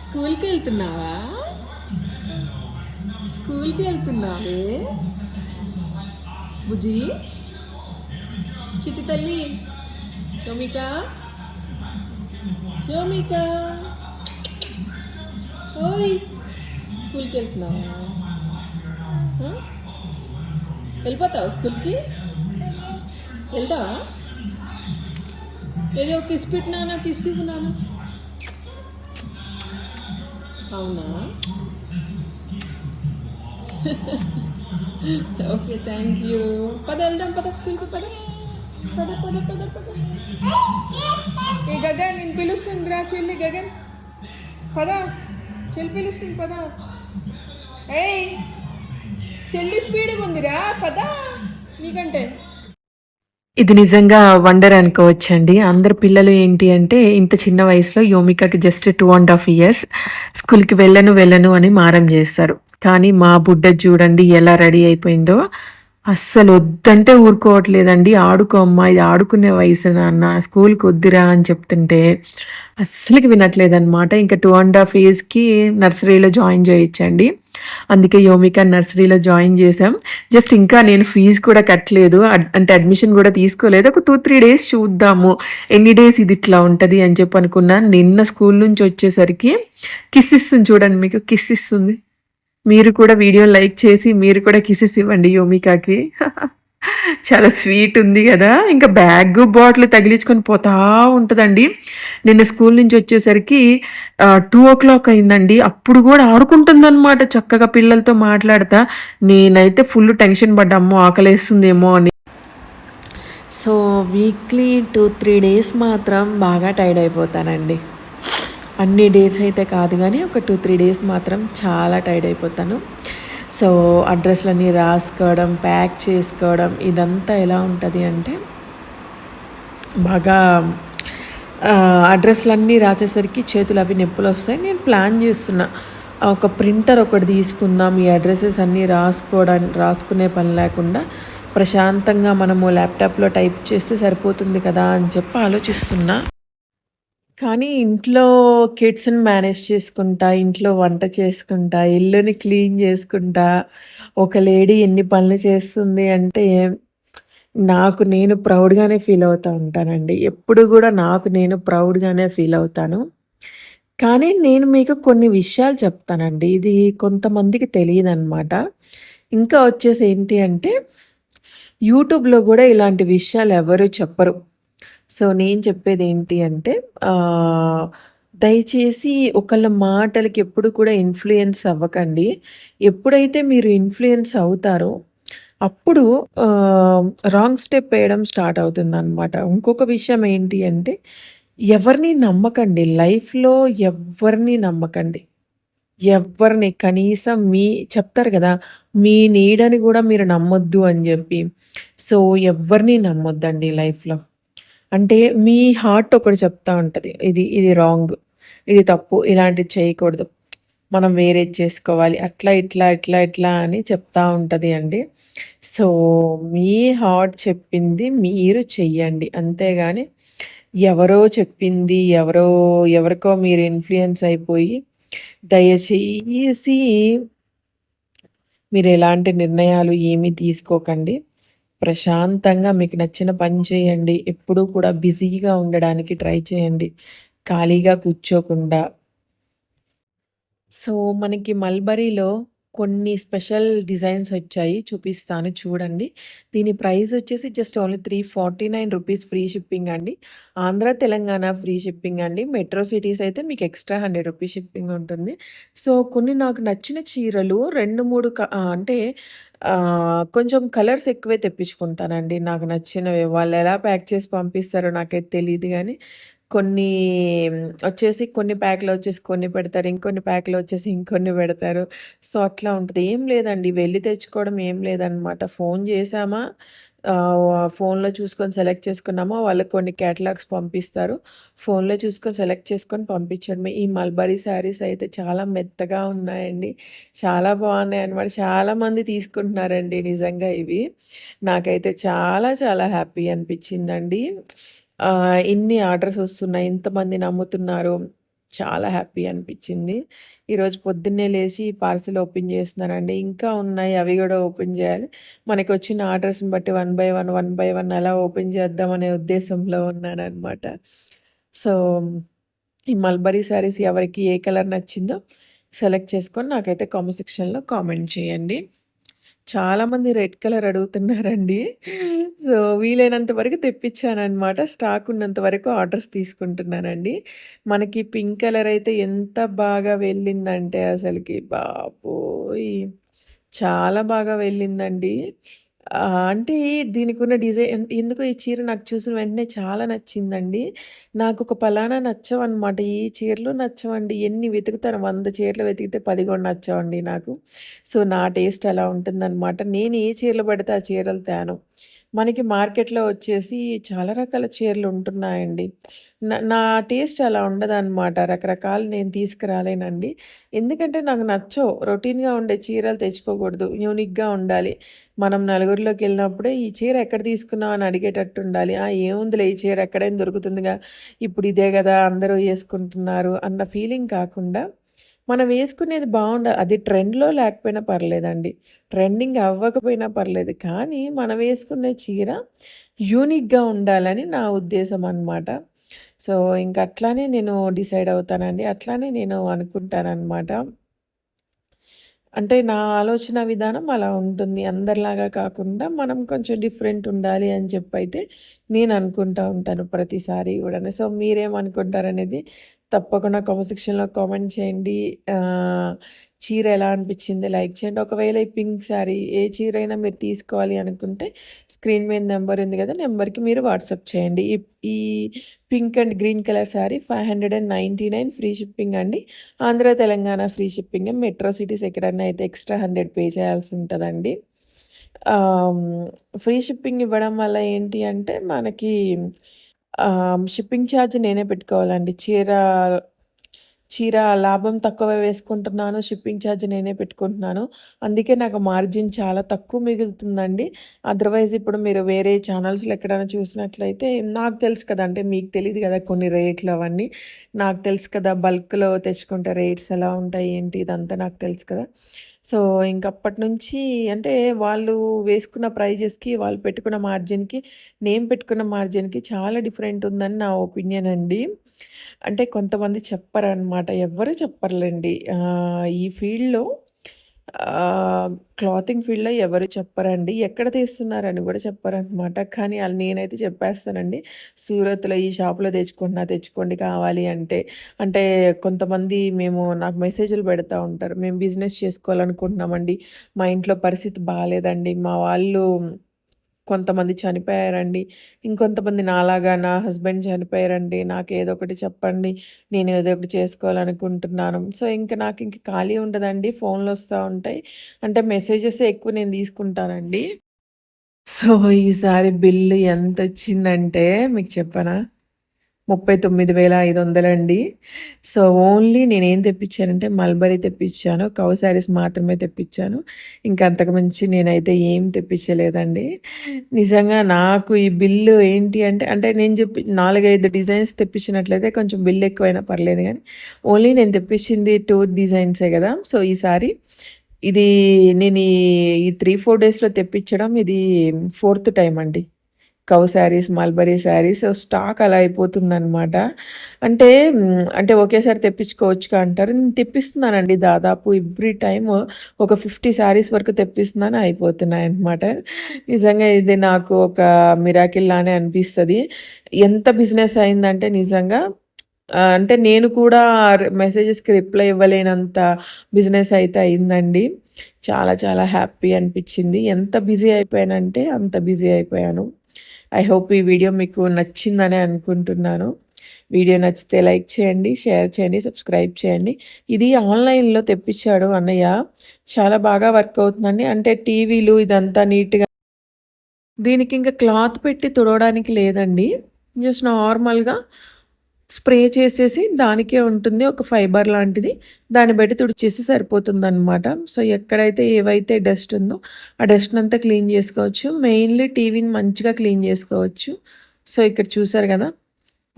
స్కూల్కి వెళ్తున్నావా? స్కూల్కి వెళ్తున్నావే? బుజి చిట్టి తల్లి? యోమిక? యోమిక? ఓయ్ స్కూల్కి వెళ్తున్నావా? వెళ్ళిపోతావా స్కూల్కి? వెళ్తావా? ఏదో ఒక కిస్ పెట్టినా కిస్ ఇవ్వనాను అవునా? Okay thank you. పద వెళ్దాం పద స్కూల్కి పద. పద పద పద పద. ఏ గగన్ నేను పిలుస్తుంది రా చెల్లి గగన్. పద చెల్లి పిలుస్తుంది పద. ఏయ్! చెల్లి స్పీడ్గా ఉందిరా పద. నీకంటే. ఇది నిజంగా వండర్ అనుకోవచ్చండి. అందరు పిల్లలు ఏంటి అంటే ఇంత చిన్న వయసులో యోమికకి just two and half years స్కూల్కి వెళ్ళను వెళ్ళను అని మారం చేస్తారు. కానీ మా బుడ్డ చూడండి ఎలా రెడీ అయిపోయిందో. అస్సలు వద్దంటే ఊరుకోవట్లేదండి. ఆడుకో అమ్మా ఇది ఆడుకునే వయసు నాన్న స్కూల్కి వద్దురా అని చెప్తుంటే అస్సలకి వినట్లేదన్నమాట. ఇంకా టూ అండ్ హాఫ్ ఇయర్స్కి నర్సరీలో జాయిన్ చేయొచ్చండి అందుకే యోమిక నర్సరీలో జాయిన్ చేశాం. జస్ట్ ఇంకా నేను ఫీజు కూడా కట్టలేదు. అడ్- అంటే అడ్మిషన్ కూడా తీసుకోలేదు. ఒక టూ త్రీ డేస్ చూద్దాము. ఎన్ని డేస్ ఇది ఇట్లా ఉంటుంది అని చెప్పి అనుకున్నాను. నిన్న స్కూల్ నుంచి వచ్చేసరికి కిస్ ఇస్తుంది చూడండి మీకు కిస్ ఇస్తుంది మీరు కూడా వీడియో లైక్ చేసి మీరు కూడా కిసెస్ ఇవ్వండి యోమికాకి. చాలా స్వీట్ ఉంది కదా. ఇంకా బ్యాగ్ బాటిల్ తగిలించుకొని పోతా ఉంటుందండి. నిన్న స్కూల్ నుంచి వచ్చేసరికి టూ ఓ క్లాక్ అయిందండి. అప్పుడు కూడా ఆడుకుంటుందన్నమాట చక్కగా పిల్లలతో మాట్లాడతా. నేనైతే ఫుల్ టెన్షన్ పడ్డా అమ్మో ఆకలేస్తుందేమో అని. So weekly two three days మాత్రం బాగా టైర్డ్ అయిపోతానండి. అన్ని డేస్ అయితే కాదు కానీ ఒక టూ త్రీ డేస్ మాత్రం చాలా టైర్డ్ అయిపోతాను. సో అడ్రస్లన్నీ రాసుకోవడం ప్యాక్ చేసుకోవడం ఇదంతా ఎలా ఉంటుంది అంటే బాగా అడ్రస్లన్నీ రాసేసరికి చేతులు అవి నొప్పులు వస్తాయి. నేను ప్లాన్ చేస్తున్నా ఒక ప్రింటర్ ఒకటి తీసుకుందాం ఈ అడ్రసెస్ అన్నీ రాసుకోవడానికి రాసుకునే పని లేకుండా ప్రశాంతంగా మనము ల్యాప్టాప్లో టైప్ చేస్తే సరిపోతుంది కదా అని చెప్పి ఆలోచిస్తున్నా. కానీ ఇంట్లో కిడ్స్ని మేనేజ్ చేసుకుంటా ఇంట్లో వంట చేసుకుంటా ఇల్లుని క్లీన్ చేసుకుంటా ఒక లేడీ ఎన్ని పనులు చేస్తుంది అంటే నాకు నేను ప్రౌడ్గానే ఫీల్ అవుతూ ఉంటానండి. ఎప్పుడు కూడా నాకు నేను ప్రౌడ్గానే ఫీల్ అవుతాను. కానీ నేను మీకు కొన్ని విషయాలు చెప్తానండి. ఇది కొంతమందికి తెలియదు అనమాట ఇంకా వచ్చేసి ఏంటి అంటే యూట్యూబ్లో కూడా ఇలాంటి విషయాలు ఎవరు చెప్పరు. సో నేను చెప్పేది ఏంటి అంటే దయచేసి ఒకళ్ళ మాటలకి ఎప్పుడు కూడా ఇన్ఫ్లుయెన్స్ అవ్వకండి. ఎప్పుడైతే మీరు ఇన్ఫ్లుయెన్స్ అవుతారో అప్పుడు రాంగ్ స్టెప్ వేయడం స్టార్ట్ అవుతుంది అనమాట ఇంకొక విషయం ఏంటి అంటే ఎవరిని నమ్మకండి. లైఫ్లో ఎవరిని నమ్మకండి. ఎవరిని కనీసం మీ చెప్తారు కదా మీ నీడని కూడా మీరు నమ్మొద్దు అని చెప్పి. సో ఎవరిని నమ్మొద్దండి లైఫ్లో? అంటే మీ హార్ట్ ఒకటి చెప్తా ఉంటుంది. ఇది ఇది రాంగ్ ఇది తప్పు ఇలాంటివి చేయకూడదు. మనం వేరే చేసుకోవాలి. అట్లా ఇట్లా ఇట్లా ఇట్లా అని చెప్తా ఉంటుంది అండి. సో మీ హార్ట్ చెప్పింది మీరు చెయ్యండి. అంతేగాని ఎవరో చెప్పింది ఎవరో ఎవరికో మీరు ఇన్ఫ్లుయెన్స్ అయిపోయి దయచేసి మీరు ఎలాంటి నిర్ణయాలు ఏమీ తీసుకోకండి. ప్రశాంతంగా మీకు నచ్చిన పని చేయండి. ఎప్పుడూ కూడా బిజీగా ఉండడానికి ట్రై చేయండి. ఖాళీగా కూర్చోకుండా. సో మనకి మల్బరీలో కొన్ని స్పెషల్ డిజైన్స్ వచ్చాయి చూపిస్తాను చూడండి. దీని ప్రైస్ వచ్చేసి just only three forty nine rupees free shipping అండి. ఆంధ్ర తెలంగాణ ఫ్రీ షిప్పింగ్ అండి. మెట్రో సిటీస్ అయితే మీకు ఎక్స్ట్రా హండ్రెడ్ రూపీస్ షిప్పింగ్ ఉంటుంది. సో కొన్ని నాకు నచ్చిన చీరలు రెండు మూడు క- అంటే కొంచెం కలర్స్ ఎక్కువే తెప్పించుకుంటానండి. నాకు నచ్చినవి వాళ్ళు ఎలా ప్యాక్ చేసి పంపిస్తారో నాకైతే తెలియదు కానీ కొన్ని వచ్చేసి కొన్ని ప్యాక్‌లో వచ్చేసి కొన్ని పెడతారు. ఇంకొన్ని ప్యాక్‌లో వచ్చేసి ఇంకొన్ని పెడతారు. సో, అట్లా ఉంటుంది ఏం లేదండి వెళ్ళి తెచ్చుకోవడం ఏం లేదనమాట. ఫోన్ చేసామా ఫోన్‌లో చూసుకొని సెలెక్ట్ చేసుకున్నామా వాళ్ళకి కొన్ని క్యాటలాగ్స్ పంపిస్తారు. ఫోన్‌లో చూసుకొని సెలెక్ట్ చేసుకొని పంపించడమే. ఈ మల్బరీ శారీస్ అయితే చాలా మెత్తగా ఉన్నాయండి. చాలా బాగున్నాయి అనమాట చాలామంది తీసుకుంటున్నారండి నిజంగా ఇవి. నాకైతే చాలా చాలా హ్యాపీ అనిపించిందండి. ఇన్ని ఆర్డర్స్ వస్తున్నాయి. ఇంతమంది నమ్ముతున్నారు. చాలా హ్యాపీ అనిపించింది. ఈరోజు పొద్దున్నే లేచి పార్సిల్ ఓపెన్ చేస్తున్నానండి. ఇంకా ఉన్నాయి అవి కూడా ఓపెన్ చేయాలి. మనకొచ్చిన ఆర్డర్స్‌ని బట్టి one by one, one by one అలా ఓపెన్ చేద్దామనే ఉద్దేశంలో ఉన్నానమాట సో, ఈ మల్బరీ శారీస్ ఎవరికి ఏ కలర్ నచ్చిందో సెలెక్ట్ చేసుకొని నాకైతే కామెంట్ సెక్షన్‌లో కామెంట్ చేయండి. చాలామంది రెడ్ కలర్ అడుగుతున్నారండి. సో, వీలైనంత వరకు తెప్పించాననమాట. స్టాక్ ఉన్నంత వరకు ఆర్డర్స్ తీసుకుంటున్నానండి. మనకి పింక్ కలర్ అయితే ఎంత బాగా వెళ్ళిందంటే అసలకి బాబోయ్! చాలా బాగా వెళ్ళిందండి. అంటే అంటే దీనికున్న డిజైన్ ఎందుకు ఈ చీర నాకు చూసిన వెంటనే చాలా నచ్చిందండి. నాకు ఒక పలానా నచ్చవనమాట. ఈ చీరలు నచ్చవండి. ఎన్ని వెతుకుతాను వంద చీరలు వెతికితే పది కూడా నచ్చవండి నాకు. సో, నా టేస్ట్ అలా ఉంటుందనమాట. నేను ఏ చీరలు పడితే ఆ చీరలు తేను. మనకి మార్కెట్‌లో వచ్చేసి చాలా రకాల చీరలు ఉంటున్నాయండి. నా నా టేస్ట్ అలా ఉండదన్నమాట రకరకాలు నేను తీసుకురాలేనండి. ఎందుకంటే నాకు నచ్చవు. రొటీన్‌గా ఉండే చీరలు తెచ్చుకోకూడదు. యూనిక్‌గా ఉండాలి. మనం నలుగురిలోకి వెళ్ళినప్పుడే ఈ చీర ఎక్కడ తీసుకున్నావు అని అడిగేటట్టు ఉండాలి. ఆ! ఏముందిలే ఈ చీర ఎక్కడైనా దొరుకుతుందిగా. ఇప్పుడు ఇదే కదా అందరూ వేసుకుంటున్నారు అన్న ఫీలింగ్ కాకుండా మనం వేసుకునేది బావుండ అది ట్రెండ్‌లో లేకపోయినా పర్లేదండి. ట్రెండింగ్ అవ్వకపోయినా పర్లేదు. కానీ మనం వేసుకునే చీర యూనిక్‌గా ఉండాలని నా ఉద్దేశం అనమాట. సో, ఇంక అట్లానే నేను డిసైడ్ అవుతానండి. అట్లానే నేను అనుకుంటానమాట అంటే నా ఆలోచన విధానం అలా ఉంటుంది. అందరిలాగా కాకుండా మనం కొంచెం డిఫరెంట్ ఉండాలి అని చెప్పైతే నేను అనుకుంటా ఉంటాను ప్రతిసారి కూడా సో, మీరేమనుకుంటారనేది తప్పకుండా కామెంట్ సెక్షన్‌లో కామెంట్ చేయండి. చీర ఎలా అనిపించింది లైక్ చేయండి. ఒకవేళ ఈ పింక్ శారీ ఏ చీర అయినా మీరు తీసుకోవాలి అనుకుంటే స్క్రీన్ మీద నెంబర్ ఉంది కదా నెంబర్‌కి మీరు వాట్సాప్ చేయండి. ఈ ఈ pink and green colour sari 599 free shipping అండి. Andhra, Telangana free shipping metro cities ఎక్కడన్నా అయితే ఎక్స్‌ట్రా 100 పే చేయాల్సి ఉంటుందండి ఫ్రీ షిప్పింగ్ ఇవ్వడం వల్ల ఏంటి అంటే మనకి షిప్పింగ్ ఛార్జ్ నేనే పెట్టుకోవాలండి. చీర చీర లాభం తక్కువ వేసుకుంటున్నాను. షిప్పింగ్ ఛార్జ్ నేనే పెట్టుకుంటున్నాను. అందుకే నాకు మార్జిన్ చాలా తక్కువ మిగులుతుందండి. అదర్‌వైజ్ ఇప్పుడు మీరు వేరే ఛానల్స్‌లో ఎక్కడైనా చూసినట్లయితే నాకు తెలుసు కదా! అంటే మీకు తెలియదు కదా కొన్ని రేట్లు అవన్నీ. నాకు తెలుసు కదా! బల్క్‌లో తెచ్చుకుంటే రేట్స్ ఎలా ఉంటాయి ఏంటి ఇదంతా నాకు తెలుసు కదా! సో, ఇంక అప్పటినుంచి అంటే వాళ్ళు వేసుకున్న ప్రైజెస్‌కి, వాళ్ళు పెట్టుకున్న మార్జిన్‌కి, నేను పెట్టుకున్న మార్జిన్‌కి చాలా డిఫరెంట్ ఉందని నా ఒపీనియన్ అండి. అంటే కొంతమంది చెప్పరనమాట. ఎవ్వరు చెప్పర్లేండి ఈ ఫీల్డ్‌లో క్లాతింగ్ ఫీల్డ్‌లో ఎవరు చెప్పరండి. ఎక్కడ తీస్తున్నారని కూడా చెప్పరనమాట. కానీ వాళ్ళు నేనైతే చెప్పేస్తానండి. సూరత్‌లో ఈ షాప్‌లో తెచ్చుకుంటున్నా తెచ్చుకోండి కావాలి అంటే. అంటే కొంతమంది మేము నాకు మెసేజ్‌లు పెడతా ఉంటారు. మేము బిజినెస్ చేసుకోవాలనుకుంటున్నామండి. మా ఇంట్లో పరిస్థితి బాగాలేదండి మా వాళ్ళు కొంతమంది చనిపోయారండి. ఇంకొంతమంది నాలాగా నా హస్బెండ్ చనిపోయారండి. నాకు ఏదో ఒకటి చెప్పండి. నేను ఏదో ఒకటి చేసుకోవాలనుకుంటున్నాను. సో, ఇంక నాకు ఇంక ఖాళీ ఉండదండి. ఫోన్‌లు వస్తూ ఉంటాయి. అంటే మెసేజెస్ ఎక్కువ నేను తీసుకుంటానండి. సో, ఈసారి బిల్లు ఎంత వచ్చిందంటే మీకు చెప్పనా? 39,500 అండి. సో, ఓన్లీ నేనేం తెప్పించానంటే మల్బరీ తెప్పించాను. కౌ శారీస్ మాత్రమే తెప్పించాను. ఇంక అంతకు మించి నేనైతే ఏం తెప్పించలేదండి. నిజంగా నాకు ఈ బిల్లు ఏంటి అంటే, అంటే నేను చెప్పి 4, 5 డిజైన్స్ తెప్పించినట్లయితే కొంచెం బిల్ ఎక్కువైనా పర్లేదు కానీ ఓన్లీ నేను తెప్పించింది టూ డిజైన్సే కదా సో, ఈసారి ఇది నేను ఈ 3, 4 డేస్‌లో తెప్పించడం ఇది ఫోర్త్ టైం అండి. కౌ శారీస్, మల్బరీ శారీస్ స్టాక్ అలా అయిపోతుందనమాట. అంటే అంటే ఒకేసారి తెప్పించుకోవచ్చుగా అంటారు. నేను తెప్పిస్తున్నానండి దాదాపు ఎవ్రీ టైమ్ ఒక 50 శారీస్ వరకు తెప్పిస్తున్నాను అయిపోతున్నాయన్నమాట. నిజంగా ఇది నాకు ఒక మిరాకిల్ లానే అనిపిస్తుంది ఎంత బిజినెస్ అయిందంటే నిజంగా అంటే నేను కూడా మెసేజెస్‌కి రిప్లై ఇవ్వలేనంత బిజినెస్ అయితే అయిందండి. చాలా చాలా హ్యాపీ అనిపించింది. ఎంత బిజీ అయిపోయానంటే అంత బిజీ అయిపోయాను. ఐ హోప్ ఈ వీడియో మీకు నచ్చిందనే అనుకుంటున్నాను. వీడియో నచ్చితే లైక్ చేయండి షేర్ చేయండి సబ్స్క్రైబ్ చేయండి. ఇది ఆన్లైన్లో తెప్పించాడు అన్నయ్య. చాలా బాగా వర్క్ అవుతుందండి. అంటే టీవీలు ఇదంతా నీట్గా దీనికి ఇంకా క్లాత్ పెట్టి తుడవడానికి లేదండి. జస్ట్ నార్మల్గా స్ప్రే చేసేసి దానికే ఉంటుంది ఒక ఫైబర్ లాంటిది. దాన్ని బట్టి తుడిచేసి సరిపోతుంది అనమాట సో ఎక్కడైతే ఏవైతే డస్ట్ ఉందో ఆ డస్ట్ అంతా క్లీన్ చేసుకోవచ్చు. మెయిన్లీ టీవీని మంచిగా క్లీన్ చేసుకోవచ్చు. సో ఇక్కడ చూసారు కదా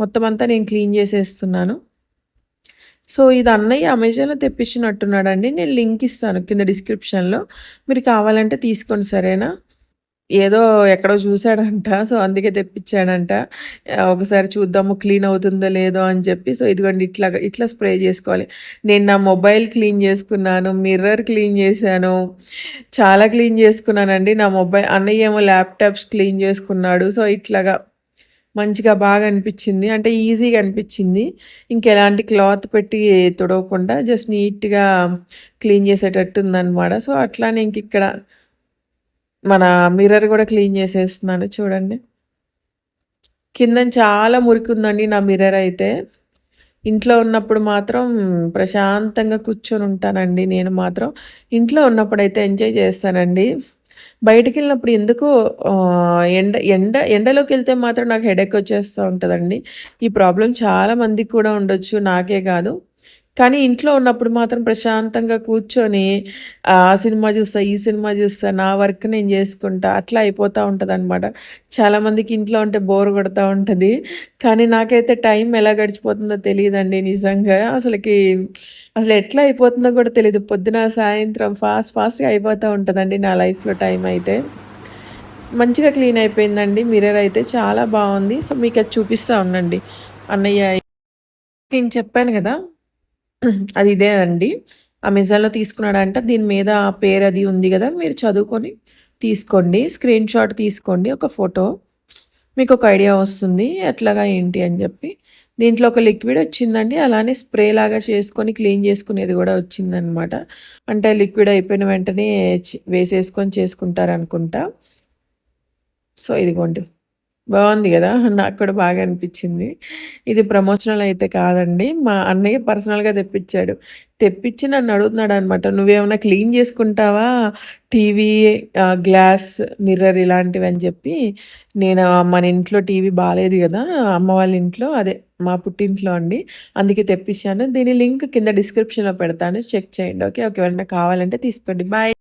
మొత్తం అంతా నేను క్లీన్ చేసేస్తున్నాను. సో ఇది అన్నయ్య అమెజాన్లో తెప్పించినట్టున్నాడండి. నేను లింక్ ఇస్తాను కింద డిస్క్రిప్షన్లో. మీరు కావాలంటే తీసుకోండి సరేనా? ఏదో ఎక్కడో చూసాడంట సో అందుకే తెప్పించాడంట. ఒకసారి చూద్దాము క్లీన్ అవుతుందో లేదో అని చెప్పి సో ఇదిగోండి ఇట్లా ఇట్లా స్ప్రే చేసుకోవాలి. నేను నా మొబైల్ క్లీన్ చేసుకున్నాను మిర్రర్ క్లీన్ చేశాను చాలా క్లీన్ చేసుకున్నానండి. నా మొబైల్ అన్నయ్య ఏమో ల్యాప్టాప్స్ క్లీన్ చేసుకున్నాడు సో ఇట్లాగా మంచిగా బాగా అనిపించింది. అంటే ఈజీగా అనిపించింది. ఇంకెలాంటి క్లాత్ పెట్టి తుడవకుండా జస్ట్ నీట్గా క్లీన్ చేసేటట్టు ఉందన్నమాట. సో అట్లానే ఇంక ఇక్కడ మన మిర్రర్ కూడా క్లీన్ చేసేస్తున్నాను చూడండి. కింద చాలా మురికి ఉందండి నా మిర్రర్ అయితే. ఇంట్లో ఉన్నప్పుడు మాత్రం ప్రశాంతంగా కూర్చొని ఉంటానండి నేను మాత్రం. ఇంట్లో ఉన్నప్పుడు అయితే ఎంజాయ్ చేస్తానండి. బయటికి వెళ్ళినప్పుడు ఎందుకు ఎండ ఎండ ఎండలోకి వెళ్తే మాత్రం నాకు హెడేక్ వచ్చేస్తూ ఉంటుందండి. ఈ ప్రాబ్లం చాలా మందికి కూడా ఉండొచ్చు నాకే కాదు. కానీ ఇంట్లో ఉన్నప్పుడు మాత్రం ప్రశాంతంగా కూర్చొని ఆ సినిమా చూస్తా ఈ సినిమా చూస్తా నా వర్క్ నేను చేసుకుంటా అట్లా అయిపోతూ ఉంటుంది అనమాట చాలామందికి ఇంట్లో ఉంటే బోర్ కొడుతూ ఉంటుంది. కానీ నాకైతే టైం ఎలా గడిచిపోతుందో తెలియదండి నిజంగా. అసలుకి అసలు ఎట్లా అయిపోతుందో కూడా తెలియదు పొద్దున సాయంత్రం ఫాస్ట్ ఫాస్ట్గా అయిపోతూ ఉంటుందండి నా లైఫ్లో టైం అయితే. మంచిగా క్లీన్ అయిపోయిందండి. మిర్రర్ అయితే చాలా బాగుంది. సో మీకు అది చూపిస్తూ ఉండండి. అన్నయ్య నేను చెప్పాను కదా అది ఇదే అండి. అమెజాన్లో తీసుకున్నాడంట దీని మీద పేరు అది ఉంది కదా మీరు చదువుకొని తీసుకోండి. స్క్రీన్ షాట్ తీసుకోండి ఒక ఫోటో. మీకు ఒక ఐడియా వస్తుంది ఎట్లాగా ఏంటి అని చెప్పి. దీంట్లో ఒక లిక్విడ్ వచ్చిందండి అలానే స్ప్రే లాగా చేసుకొని క్లీన్ చేసుకునేది కూడా వచ్చిందనమాట. అంటే లిక్విడ్ అయిపోయిన వెంటనే వేసేసుకొని చేసుకుంటారనుకుంటా. సో ఇదిగోండి. బాగుంది కదా? నాకు కూడా బాగా అనిపించింది. ఇది ప్రమోషనల్ అయితే కాదండి. మా అన్నయ్య పర్సనల్గా తెప్పించాడు. తెప్పించి నన్ను అడుగుతున్నాడు అనమాట నువ్వేమైనా క్లీన్ చేసుకుంటావా? టీవీ గ్లాస్ మిర్రర్ ఇలాంటివి అని చెప్పి. నేను మన ఇంట్లో టీవీ బాగాలేదు కదా? అమ్మ వాళ్ళ ఇంట్లో అదే మా పుట్టింట్లో అండి. అందుకే తెప్పించాను. దీని లింక్ కింద డిస్క్రిప్షన్లో పెడతాను. చెక్ చేయండి. ఓకే? ఒకవేళ కావాలంటే తీసుకోండి. బాయ్.